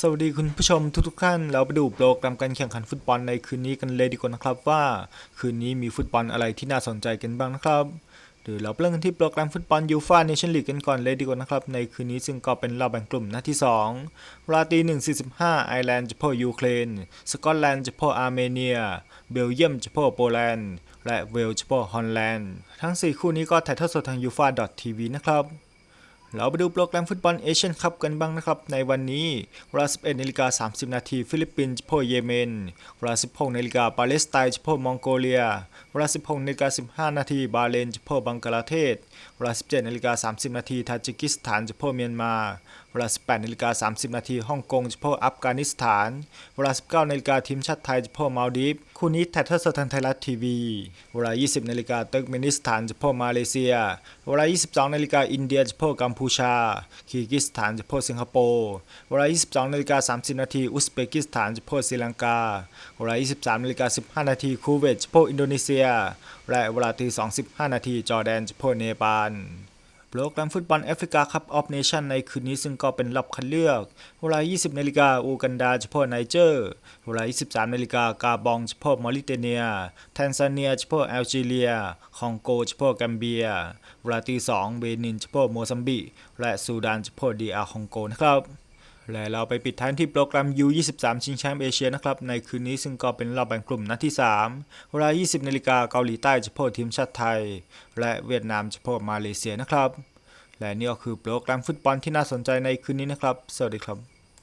สวัสดีคุณผู้ชมทุกๆท่าน เราไปดูโปรแกรมการแข่งขันฟุตบอลในคืนนี้กันเลยดีกว่านะครับว่า คืนนี้มีฟุตบอลอะไรที่น่าสนใจกันบ้างนะครับเดี๋ยวเราเริ่มกันที่โปรแกรมฟุตบอลยูฟ่าเนชั่นลีกกันก่อนเลยดีกว่านะครับ ในคืนนี้ซึ่งก็เป็นรอบแบ่งกลุ่มนัดที่2ราตี1.45 ไอร์แลนด์จะพบยูเครน สกอตแลนด์จะพบอาร์เมเนีย เบลเยียมจะพบโปแลนด์ และเวลส์จะพบฮอลแลนด์ ทั้ง 4 คู่นี้ก็ถ่ายทอดสดทางยูฟ่าทีวีนะครับ เราไปดูโปรแกรมฟุตบอลเอเชียนคัพกันบ้างนะครับ ในวันนี้เวลา 11นาฬิกา30 นาทีฟิลิปปินส์จะพบเยเมนเวลา 16นาฬิกาปาเลสไตน์จะพบมองโกเลียเวลา 16นาฬิกา15 นาทีบาเลนจะพบบังกลาเทศเวลา 17นาฬิกา30 นาทีทาจิกิสถานจะพบเมียนมาเวลา 18นาฬิกา30 นาทีฮ่องกงจะพบอัฟกานิสถาน เวลา 19นาฬิกาทีมชาติไทยจะพบมาลดีฟคู่นี้ถ่ายทอดสดทางไทยรัฐทีวี เวลา 20นาฬิกาเติร์กเมนิสถานจะพบมาเลเซีย เวลา 22นาฬิกาอินเดียพบกัมพูชาคีร์กิสถานจะพบสิงคโปร์เวลา 22นาฬิกา30นาทีอุซเบกิสถานจะพบศรีลังกาเวลา 23นาฬิกา15นาทีคูเวตจะพบอินโดนีเซีย และเวลาตี2.15นาทีจอร์แดนจะพบเนปาล โปรแกรมฟุตบอลแอฟริกาคัพออฟเนชั่นในคืนนี้ซึ่งก็เป็นรอบคัดเลือก เวลา 20นาฬิกาอูกันดาจะพบไนเจอร์ เวลา 23นาฬิกากาบองจะพบมอริเตเนีย แทนซาเนียจะพบแอลจีเรีย คองโกจะพบแกมเบีย เวลาตี2เบนินจะพบโมซัมบิกและซูดานจะพบดีอาร์คองโกนะครับ และเราไปปิดท้ายที่โปรแกรม U23 ชิงแชมป์เอเชียนะครับ ในคืนนี้ซึ่งก็เป็นรอบแบ่งกลุ่มนัดที่3เวลา 20นาฬิกาเกาหลีใต้จะพบทีมชาติไทย และเวียดนามจะพบมาเลเซียนะครับ และนี่ก็คือโปรแกรมฟุตบอลที่น่าสนใจในคืนนี้นะครับ สวัสดีครับ